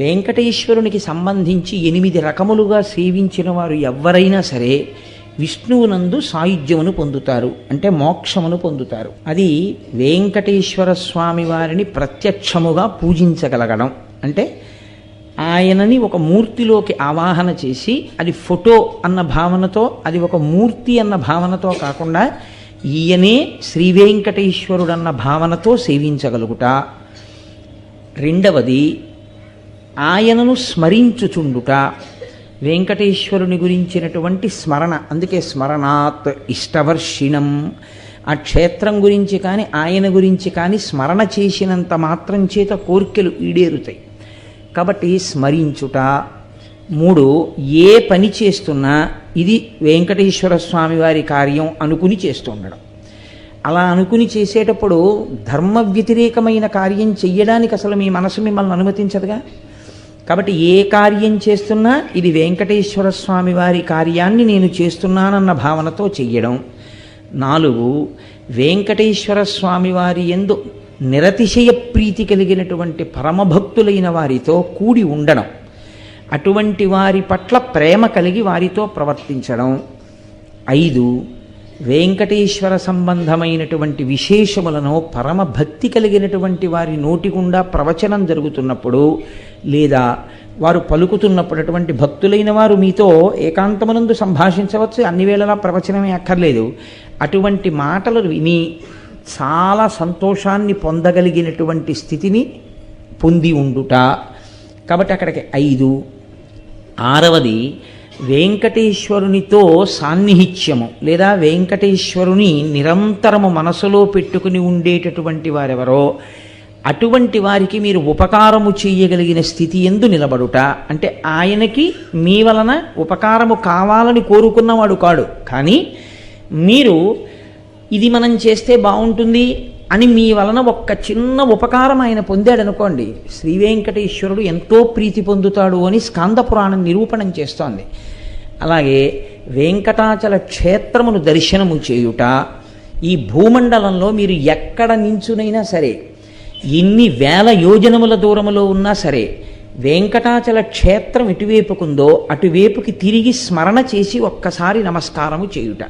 వెంకటేశ్వరునికి సంబంధించి ఎనిమిది రకములుగా సేవించిన వారు ఎవ్వరైనా సరే విష్ణువునందు సాయుధ్యమును పొందుతారు అంటే మోక్షమును పొందుతారు. అది వెంకటేశ్వర స్వామి వారిని ప్రత్యక్షముగా పూజించగలగడం. అంటే ఆయనని ఒక మూర్తిలోకి ఆవాహన చేసి అది ఫోటో అన్న భావనతో అది ఒక మూర్తి అన్న భావనతో కాకుండా ఈయనే శ్రీ వెంకటేశ్వరుడన్న భావనతో సేవించగలుగుట. రెండవది ఆయనను స్మరించుచుండుట. వెంకటేశ్వరుని గురించినటువంటి స్మరణ అందుకే స్మరణాత్ ఇష్టవర్షిణం. ఆ క్షేత్రం గురించి కానీ ఆయన గురించి కానీ స్మరణ చేసినంత మాత్రం చేత కోరికలు ఈడేరుతాయి. కాబట్టి స్మరించుట. మూడు ఏ పని చేస్తున్నా ఇది వెంకటేశ్వర స్వామి వారి కార్యం అనుకుని చేస్తుండడం అలా అనుకుని చేసేటప్పుడు ధర్మ వ్యతిరేకమైన కార్యం చెయ్యడానికి అసలు మీ మనసు మిమ్మల్ని అనుమతించదుగా? కాబట్టి ఏ కార్యం చేస్తున్నా ఇది వెంకటేశ్వర స్వామి వారి కార్యాన్ని నేను చేస్తున్నానన్న భావనతో చెయ్యడం. నాలుగు వెంకటేశ్వర స్వామి వారి ఎందు నిరతిశయ ప్రీతి కలిగినటువంటి పరమభక్తులైన వారితో కూడి ఉండడం. అటువంటి వారి పట్ల ప్రేమ కలిగి వారితో ప్రవర్తించడం. ఐదు వెంకటేశ్వర సంబంధమైనటువంటి విశేషములను పరమ భక్తి కలిగినటువంటి వారి నోటి గుండా ప్రవచనం జరుగుతున్నప్పుడు లేదా వారు పలుకుతున్నప్పుడు అటువంటి భక్తులైన వారు మీతో ఏకాంతమునందు సంభాషించవచ్చు. అన్ని వేళలా ప్రవచనమే అక్కర్లేదు. అటువంటి మాటలు విని చాలా సంతోషాన్ని పొందగలిగినటువంటి స్థితిని పొంది ఉండుట. కాబట్టి అక్కడికి ఐదు. ఆరవది వెంకటేశ్వరునితో సాన్నిహిత్యము లేదా వెంకటేశ్వరుని నిరంతరము మనసులో పెట్టుకుని ఉండేటటువంటి వారెవరో అటువంటి వారికి మీరు ఉపకారము చేయగలిగిన స్థితి ఎందు నిలబడుట. అంటే ఆయనకి మీ వలన ఉపకారము కావాలని కోరుకున్నవాడు కాడు. కానీ మీరు ఇది మనం చేస్తే బాగుంటుంది అని మీ వలన ఒక్క చిన్న ఉపకారం ఆయన పొందాడనుకోండి శ్రీ వెంకటేశ్వరుడు ఎంతో ప్రీతి పొందుతాడు అని స్కాంద పురాణం నిరూపణం చేస్తోంది. అలాగే వెంకటాచల క్షేత్రమును దర్శనము చేయుట ఈ భూమండలంలో మీరు ఎక్కడ నించునైనా సరే ఎన్ని వేల యోజనముల దూరములో ఉన్నా సరే వెంకటాచల క్షేత్రం ఇటువైపుకుందో అటువైపుకి తిరిగి స్మరణ చేసి ఒక్కసారి నమస్కారము చేయుట.